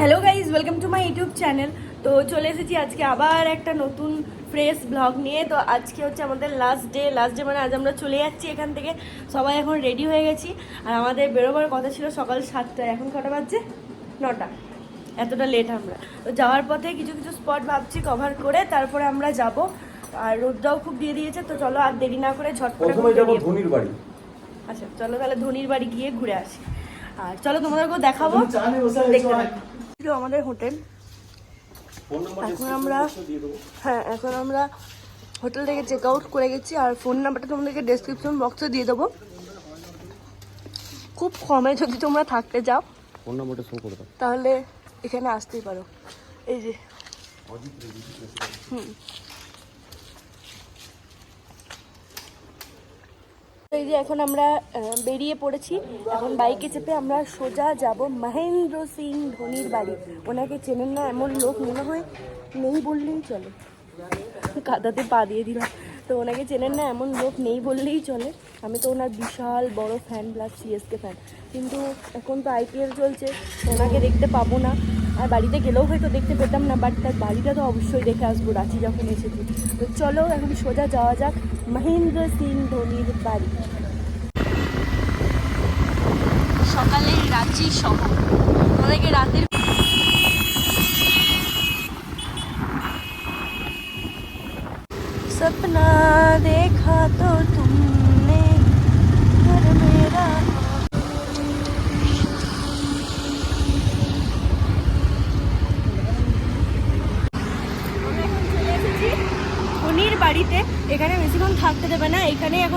Hello guys welcome to my YouTube channel তো চলে এসেছি আজকে আবার একটা নতুন ফ্রেশ ব্লগ নিয়ে। তো আজকে হচ্ছে আমাদের লাস্ট ডে লাস্ট ডে মানে আজ আমরা চলে যাচ্ছি এখান থেকে। সবাই এখন রেডি হয়ে গেছি। আর আমাদের বেরোবার কথা ছিল সকাল সাতটায়। এখন কটা বাজছে? নটা। এতটা লেট আমরা। তো যাওয়ার পথে কিছু কিছু স্পট ভাবছি কভার করে তারপরে আমরা যাব। আর রোদটাও খুব দিয়ে দিয়েছে তো চলো আর দেরি না করে ঝটপট। ধনির বাড়ি। আচ্ছা চলো তাহলে ধনির বাড়ি গিয়ে ঘুরে আসি। আর চলো তোমাদেরকেও দেখাবো। দেখতে। ছিল আমাদের হোটেল। এখন আমরা। হ্যাঁ এখন আমরা হোটেল থেকে চেক আউট করে গেছি আর ফোন নাম্বারটা তোমাদেরকে ডেসক্রিপশন বক্সে দিয়ে দেবো। খুব কমে যদি তোমরা থাকতে যাও ফোন নাম্বারটা শো করে দাও। তাহলে এখানে আসতেই পারো। এই যে। হুম। এই যে এখন আমরা বেরিয়ে পড়েছি। এখন বাইকে চেপে আমরা সোজা যাব মহেন্দ্র সিং ধোনির বাড়ি। ওনাকে চেনেন না, এমন লোক মনে হয় নেই বললেই চলে। কাদাতে পা দিয়ে দিলাম। তো ওনাকে চেনেন না, এমন লোক নেই বললেই চলে। আমি তো ওনার বিশাল বড় ফ্যান প্লাস সিএসকে ফ্যান কিন্তু এখন তো আইপিএল চলছে, ওনাকে দেখতে পাবো না। আর বাড়িতে গেলেও হয়তো দেখতে পেতাম না বাট তার বাড়িটা তো অবশ্যই দেখে আসবো রাঁচি যখন এসেছি তো চলো এখন সোজা যাওয়া যাক মহেন্দ্র সিং ধোনির বাড়ি সকালের রাঁচি শহর আমাদেরকে রাতের सपना देखा तो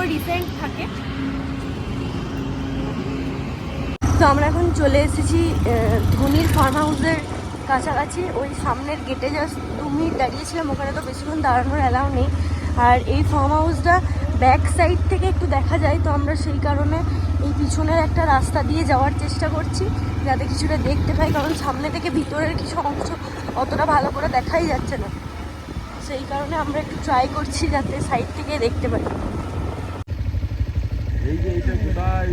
না এখানে থাকে। তো আমরা এখন চলে এসেছি ধোনির ফার্ম হাউসের কাছাকাছি। ওই সামনের গেটে জাস্ট দু মিনিট দাঁড়িয়েছিলাম, ওখানে তো বেশিক্ষণ দাঁড়ানোর অ্যালাউ নেই। আর এই ফার্ম হাউসটা ব্যাক সাইড থেকে একটু দেখা যায়, তো আমরা সেই কারণে এই পিছনের একটা রাস্তা দিয়ে যাওয়ার চেষ্টা করছি, যাতে কিছুটা দেখতে পাই, কারণ সামনে থেকে ভিতরের কিছু অংশ অতটা ভালো করে দেখাই যাচ্ছে না। সেই কারণে আমরা একটু ট্রাই করছি, যাতে সাইড থেকে দেখতে পাই। এই যে এইটা কোথায়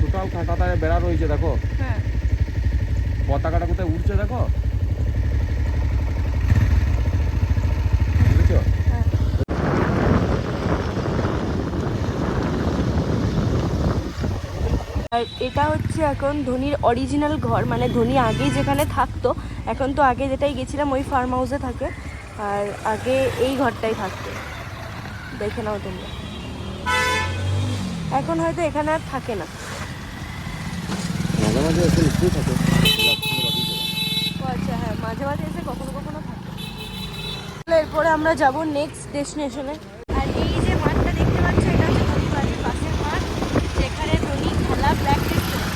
টোটাল কাঁটাটায় বেড়া রয়েছে দেখো। হ্যাঁ। পতাকাটা কোথায় উঠছে দেখো? হ্যাঁ। আর এটা হচ্ছে এখন ধোনির অরিজিনাল ঘর মানে ধোনি আগে যেখানে থাকতো এখন তো আগে যেটাই গেছিলাম ওই ফার্ম হাউসে থাকে। আর আগে এই ঘরটাই থাকতো। দেখে নাও তোমরা। এখন হয়তো এখানে আর থাকে না। মাঝে মাঝে এসে নিশ্চয়ই থাকে। আচ্ছা হ্যাঁ মাঝে মাঝে এসে কখনো কখনো থাকে। তাহলে এরপরে আমরা যাব নেক্সট ডেস্টিনেশনে আর এই যে মাঠটা দেখতে পাচ্ছ এটা হচ্ছে ধোনি বাড়ির পাশের মাঠ যেখানে ধোনি খেলা প্র্যাকটিস করে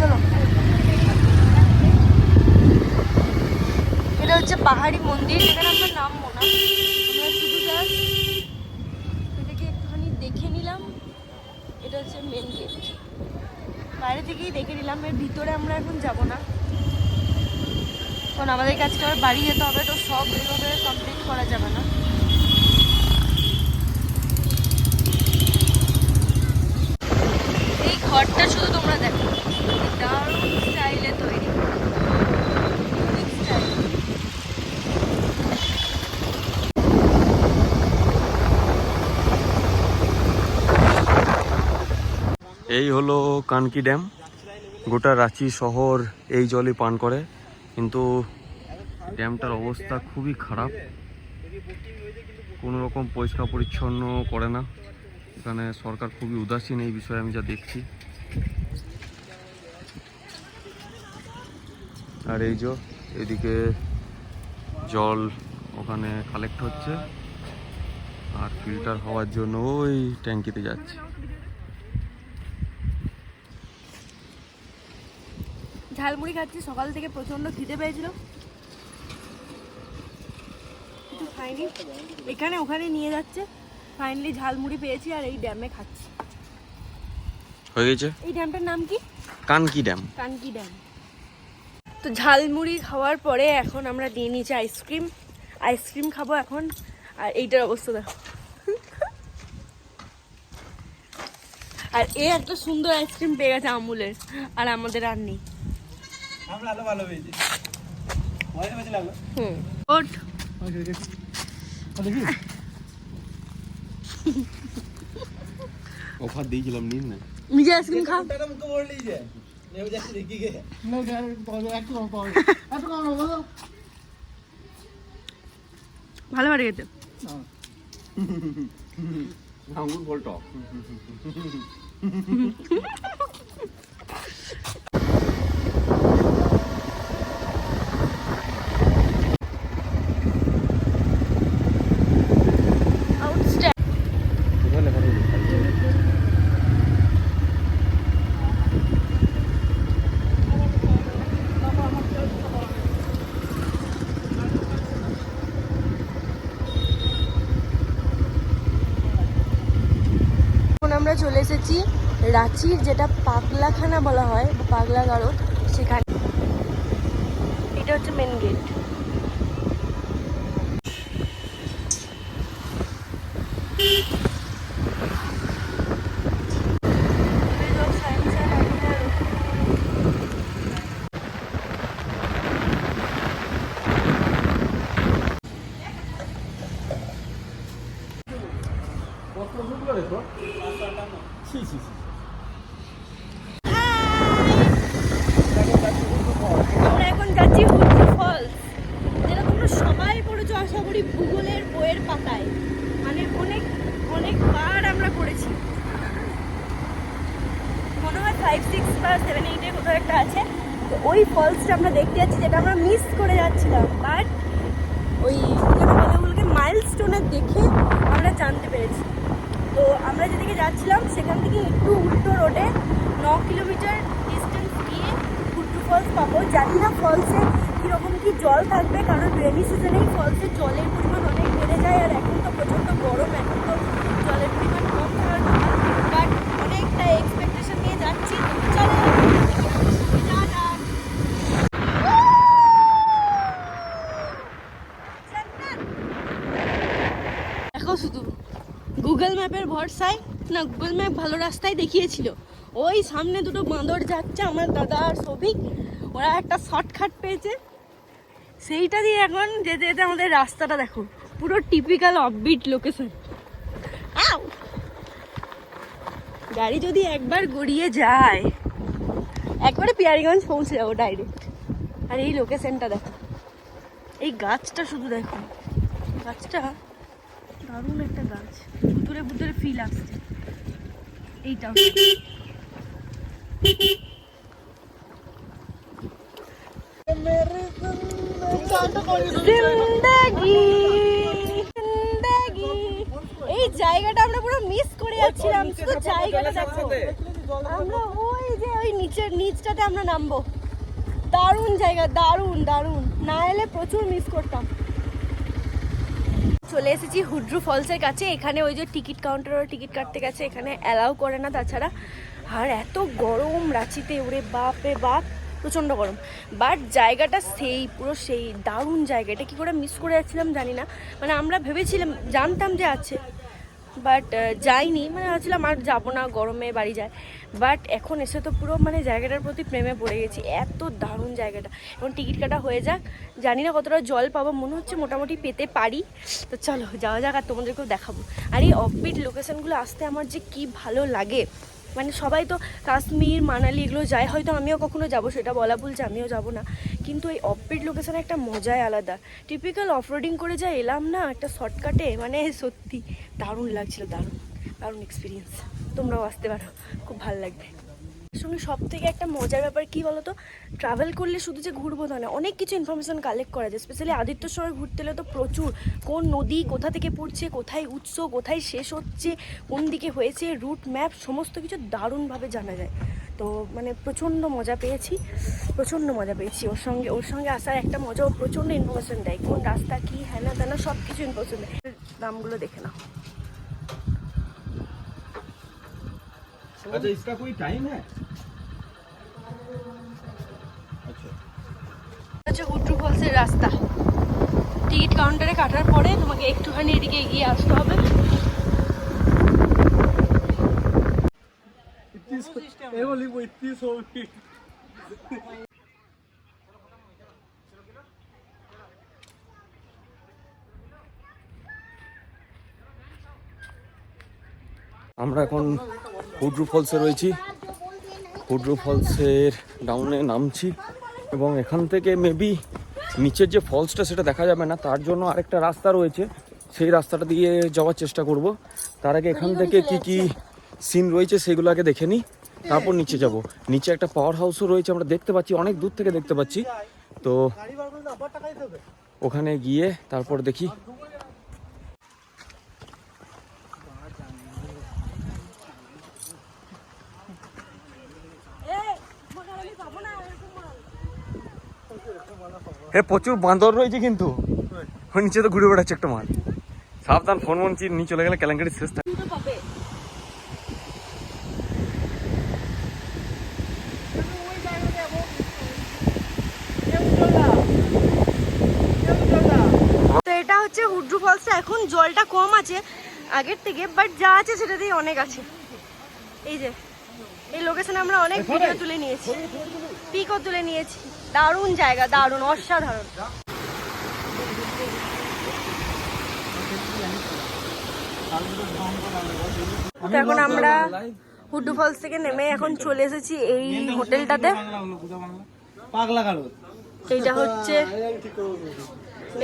চলো এটা হচ্ছে পাহাড়ি মন্দির যেখানে আমরা নামবো না আমরা শুধু জাস্ট এটাকে একটুখানি দেখে নিলাম। এটা হচ্ছে মেন গেট বাইরে থেকেই দেখে নিলাম, এর ভিতরে আমরা এখন যাব না। কারণ আমাদের কাছে আবার বাড়ি যেতে হবে, তো সব এভাবে কমপ্লিট করা যাবে না। এই ঘরটা শুধু তোমরা দেখো। দারুণ। এই হলো কানকি ড্যাম। গোটা রাঁচি শহর এই জলই পান করে। কিন্তু ড্যামটার অবস্থা খুবই খারাপ। কোনো রকম পরিষ্কার পরিচ্ছন্ন করে না। এখানে সরকার খুবই উদাসীন এই বিষয়ে আমি যা দেখছি। আর এই যে এদিকে জল ওখানে কালেক্ট হচ্ছে। আর ফিল্টার হওয়ার জন্য ওই ট্যাঙ্কিতে যাচ্ছে। ঝালমুড়ি খাচ্ছি সকাল থেকে প্রচণ্ড খিদে পেয়েছিল। কিছু খাইনি। এখানে ওখানে নিয়ে যাচ্ছে। ফাইনালি ঝালমুড়ি পেয়েছি আর এই ড্যামে খাচ্ছি। হয়ে গেছে? এই ড্যামটার নাম কি? কানকি ড্যাম। কানকি ড্যাম। তো ঝালমুড়ি খাওয়ার পরে এখন আমরা দিয়ে নিয়েছি আইসক্রিম। আইসক্রিম খাব এখন। আর এইটার অবস্থা দেখো। আর এ একটা সুন্দর আইসক্রিম পেয়ে গেছে আমুলের। আর আমাদের আর নেই। ওঠ। অফার দিয়েছিলাম নিন না। নিজে আইসক্রিম খা টাটা মুখে বললি যে নেমে যাচ্ছে দেখি গে। ভালো বাড়ি খেতে। আঙ্গুর ফল আমরা চলে এসেছি রাঁচির যেটা পাগলাখানা বলা হয়, পাগলা গারদ, সেখানে। এটা হচ্ছে মেন গেট ছি ছি ছি আমরা এখন যাচ্ছি হুড্রু ফলস যেটা তোমরা সবাই পড়েছো আশা করি ভূগোলের বইয়ের পাতায় মানে অনেক অনেকবার আমরা পড়েছি মনে হয় ফাইভ সিক্স বা সেভেন এইটে কোথাও একটা আছে তো ওই ফলসটা আমরা দেখতে যাচ্ছি যেটা আমরা মিস করে যাচ্ছিলাম বাট ওই ওগুলোকে মাইলস্টোনে দেখে আমরা জানতে পেরেছি তো আমরা যেদিকে যাচ্ছিলাম সেখান থেকে একটু উল্টো রোডে ন কিলোমিটার ডিস্টেন্স গিয়ে কুট্টু ফলস পাবো। জানি না ফলসে কীরকম কি জল থাকবে, কারণ রেনি সিজনেই ফলসে জলের পরিমাণ অনেক বেড়ে যায়, আর এখন তো প্রচণ্ড গরম, এখন তো জলের পরিমাণ কম থাকার কথা বাট অনেকটা এক্সপেকটেশন নিয়ে যাচ্ছি। চলো শুধু গুগল ম্যাপের ভরসায় না গুগল ম্যাপ ভালো রাস্তায় দেখিয়েছিল। ওই সামনে দুটো বাঁদর যাচ্ছে, আমার দাদা আর সবিক ওরা একটা শর্টকাট পেয়েছে। সেইটা দিয়ে এখন যেতে যেতে আমাদের রাস্তাটা দেখো, পুরো টিপিক্যাল অফবিট লোকেশন গাড়ি যদি একবার গড়িয়ে যায়, একবারে পিয়ারিগঞ্জ পৌঁছে যাব ডাইরেক্ট আর এই লোকেশনটা দেখো। এই গাছটা শুধু দেখো। গাছটা দারুণ একটা গাছ। ভুতুরে ভুতুরে ফিল আসছে। এইটা। জিন্দেগি জিন্দেগি। এই জায়গাটা আমরা পুরো মিস করে যাচ্ছিলাম শুধু জায়গাটা দেখো। আমরা ওই যে ওই নিচের নিচটাতে আমরা নামবো। দারুণ জায়গা দারুণ দারুণ। না এলে প্রচুর মিস করতাম। চলে এসেছি হুড্রু ফলসের কাছে। এখানে ওই যে টিকিট কাউন্টার টিকিট কাটতে গেছে, এখানে অ্যালাউ করে না তাছাড়া। আর এত গরম রাঁচিতে, ওরে বাপ রে বাপ, প্রচণ্ড গরম। বাট জায়গাটা সেই, পুরো সেই দারুণ জায়গা। এটা কী করে মিস করে যাচ্ছিলাম জানি না। মানে আমরা ভেবেছিলাম, জানতাম যে আছে। বাট যাইনি। মানে ভাবছিলাম আর যাব না, গরমে বাড়ি যায় বাট এখন এসে তো পুরো মানে জায়গাটার প্রতি প্রেমে পড়ে গেছি। এত দারুণ জায়গাটা। এখন টিকিট কাটা হয়ে যাক। জানি না কতটা জল পাবো, মনে হচ্ছে মোটামুটি পেতে পারি। তো চলো, যাওয়া যাক আর তোমাদেরকেও দেখাবো। আর এই অফবিট লোকেশানগুলো আসতে আমার যে কি ভালো লাগে। মানে সবাই তো কাশ্মীর, মানালি এগুলো যায়, হয়তো আমিও কখনো যাব, সেটা বলা যে আমিও যাব না। কিন্তু এই অফবিট লোকেশানে একটা মজাই আলাদা। টিপিক্যাল অফরোডিং করে যা এলাম না, একটা শর্টকাটে মানে সত্যি দারুণ লাগছিল, দারুণ। দারুণ এক্সপিরিয়েন্স তোমরাও আসতে পারো, খুব ভালো লাগবে। সঙ্গে সব থেকে একটা মজার ব্যাপার কি বলতো? ট্রাভেল করলে শুধু যে ঘুরবো তা না অনেক কিছু ইনফরমেশন কালেক্ট করা যায়। স্পেশালি আদিত্য সময় ঘুরতে হলে তো প্রচুর। কোন নদী কোথা থেকে পড়ছে, কোথায় উৎস, কোথায় শেষ হচ্ছে, কোন দিকে হয়েছে রুট ম্যাপ সমস্ত কিছু দারুণভাবে জানা যায়। তো মানে প্রচণ্ড মজা পেয়েছি, প্রচণ্ড মজা পেয়েছি। ওর সঙ্গে ওর সঙ্গে আসার একটা মজা ও প্রচণ্ড ইনফরমেশন দেয়। কোন রাস্তা কী হ্যানা ত্যানা সব কিছু ইনফরমেশন দেয়। দামগুলো দেখে নাও। अच्छा इसका कोई टाइम है अच्छा হচ্ছে হুট্রু ফলসের রাস্তা টিকিট কাউন্টারে কাটার পরে তোমাকে একটুখানি এদিকে এগিয়ে আসতে হবে ये बोली वो इतनी सो আমরা এখন হুড্রু ফলসে রয়েছি। হুড্রু ফলসের ডাউনে নামছি এবং এখান থেকে মেবি নিচের যে ফলসটা সেটা দেখা যাবে না, তার জন্য আরেকটা রাস্তা রয়েছে। সেই রাস্তাটা দিয়ে যাওয়ার চেষ্টা করব। তার আগে এখান থেকে কি কি সিন রয়েছে সেগুলো আগে দেখে নিই, তারপর নিচে যাব। নিচে একটা পাওয়ার হাউসও রয়েছে, আমরা দেখতে পাচ্ছি, অনেক দূর থেকে দেখতে পাচ্ছি। তো ওখানে গিয়ে তারপর দেখি প্রচুর বাঁদর রয়েছে কিন্তু। ওই নিচে তো ঘুরে বেড়াচ্ছে একটা মাল। সাবধান ফোন মন চিন নিয়ে চলে গেলে কেলেঙ্কারি শেষ থাকে। পাবে এটা হচ্ছে হুড্রু ফলসে এখন জলটা কম আছে আগের থেকে বাট যা আছে সেটা দিয়ে অনেক আছে। এই যে এই লোকেশনে আমরা অনেক ভিডিও তুলে নিয়েছি। পিকও তুলে নিয়েছি। দারুণ জায়গা দারুণ অসাধারণ। এখন আমরা হুডু ফলস থেকে নেমে এখন চলে এসেছি এই হোটেলটাতে। এইটা হচ্ছে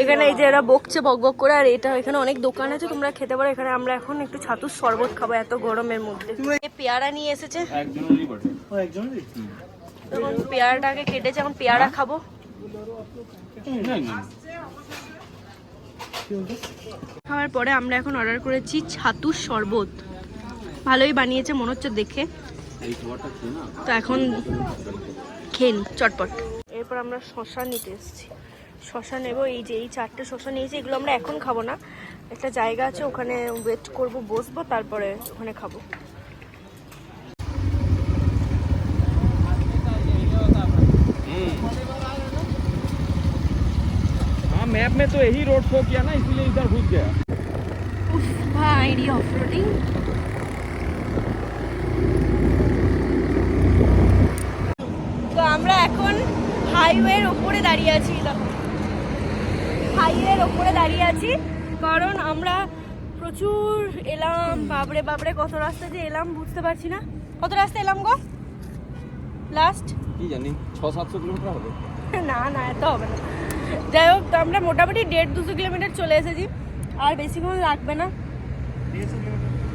এখানে এই যে এরা বকছে বক বক করে আর এটা এখানে অনেক দোকান আছে তোমরা খেতে পারো। এখানে আমরা এখন একটু ছাতুর শরবত খাব এত গরমের মধ্যে। পেয়ারা নিয়ে এসেছে। ও এখন পেয়ারাটাকে কেটেছে এখন পেয়ারা খাব। খাওয়ার পরে আমরা এখন অর্ডার করেছি ছাতুর শরবত। ভালোই বানিয়েছে মনে হচ্ছে দেখে। তো এখন খেন চটপট। এরপর আমরা শশা নিতে এসেছি। শশা নেব এই যে এই চারটে শশা নিয়েছি এগুলো আমরা এখন খাব না। একটা জায়গা আছে ওখানে ওয়েট করব বসবো তারপরে ওখানে খাব। मैप में तो यही रोड शो किया ना इसलिए इधर घुस गया উফ ভাই অফরোডিং তো আমরা এখন হাইওয়ের ওপরে দাঁড়িয়ে আছি দেখো হাইওয়ের ওপরে দাঁড়িয়ে আছি কারণ আমরা প্রচুর এলাম বাবরে বাবরে কত রাস্তা যে এলাম বুঝতে পারছি না কত রাস্তা এলাম গো লাস্ট কি জানি ছ সাতশো কিলোমিটার হবে না না এত হবে না যাই হোক তো আমরা মোটামুটি দেড় দুশো কিলোমিটার চলে এসেছি। আর বেশিক্ষণ লাগবে না।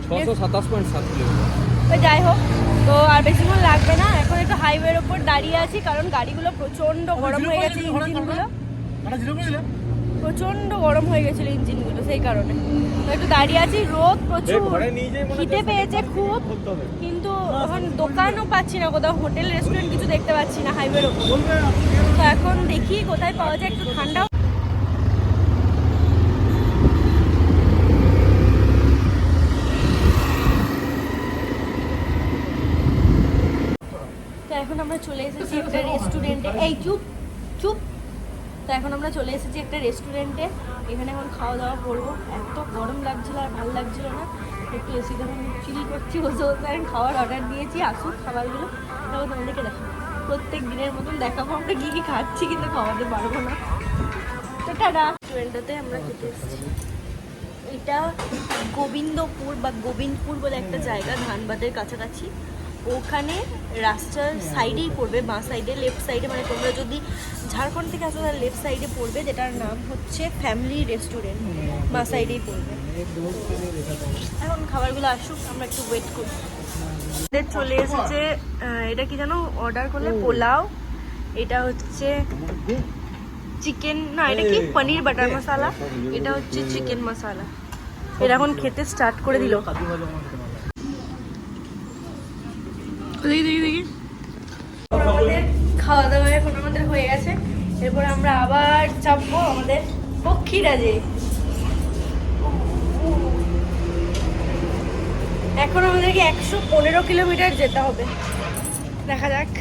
ছশো সাতাশ পয়েন্ট সাত কিলোমিটার যাই হোক তো আর বেশিক্ষণ লাগবে না। এখন একটু হাইওয়ের ওপর দাঁড়িয়ে আছি কারণ গাড়িগুলো প্রচণ্ড গরম হয়ে গেছে ইঞ্জিনগুলো। প্রচণ্ড গরম হয়ে গেছিল ইঞ্জিনগুলো সেই কারণে। তো একটু দাঁড়িয়ে আছি রোদ প্রচুর। খিদে পেয়েছে খুব কিন্তু এখন দোকানও পাচ্ছি না কোথাও হোটেল রেস্টুরেন্ট কিছু দেখতে পাচ্ছি না হাইওয়ের ওপর। তো এখন দেখি কোথায় পাওয়া যায় একটু ঠান্ডা তো এখন আমরা চলে এসেছি একটা রেস্টুরেন্টে এই চুপ চুপ। তো এখন আমরা চলে এসেছি একটা রেস্টুরেন্টে এখানে এখন খাওয়া দাওয়া করব। এত গরম লাগছিল আর ভালো লাগছিল না। একটু এসি তখন চিল করছি। বসে বসে এখন খাবার অর্ডার দিয়েছি। আসুক খাবারগুলো। তারপর তোমাদেরকে দেখাবো। প্রত্যেক দিনের মতন দেখাবো আমরা কী কী খাচ্ছি, কিন্তু খাওয়াতে পারব না। তো টাটা। রেস্টুরেন্টটাতে আমরা খেতে এসেছি। এটা গোবিন্দপুর বা গোবিন্দপুর বলে একটা জায়গা, ধানবাদের কাছাকাছি। ওখানে রাস্তার সাইডেই পড়বে বাঁ সাইডে লেফট সাইডে মানে তোমরা যদি ঝাড়খণ্ড থেকে আসো তাহলে লেফট সাইডে পড়বে যেটার নাম হচ্ছে ফ্যামিলি রেস্টুরেন্ট বাঁ সাইডেই পড়বে। এখন খাবারগুলো আসুক আমরা একটু ওয়েট করি। চলে এসেছে এটা কি জানো? অর্ডার করলে পোলাও এটা হচ্ছে চিকেন না এটা কি? পনির বাটার মশালা এটা হচ্ছে চিকেন মশালা। এরা এখন খেতে স্টার্ট করে দিল। আমাদের খাওয়া দাওয়া আমাদের হয়ে গেছে। এরপর আমরা আবার আমাদের এখন আমাদেরকে একশো পনেরো কিলোমিটার যেতে হবে। দেখা যাক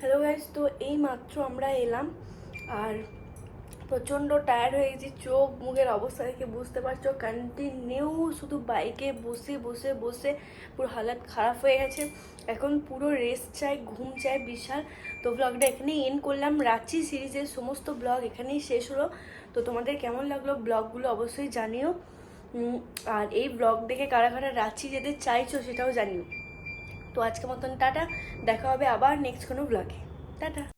হ্যালো গাইজ তো এই মাত্র আমরা এলাম, আর প্রচণ্ড টায়ার্ড হয়ে গেছি, চোখ মুখের অবস্থা দেখে বুঝতে পারছ কন্টিনিউ শুধু বাইকে বসে বসে বসে পুরো হালাত খারাপ হয়ে গেছে। এখন পুরো রেস্ট চাই, ঘুম চাই, বিশাল। তো ব্লগটা এখানেই এন্ড করলাম। রাঁচি সিরিজের সমস্ত ব্লগ এখানেই শেষ হলো। তো তোমাদের কেমন লাগল ব্লগগুলো অবশ্যই জানিও। আর এই ব্লগ দেখে কারা কারা রাঁচি যেতে চাইছো সেটাও জানিও। তো আজকের মতন টাটা, দেখা হবে আবার নেক্সট কোনো ব্লগে টাটা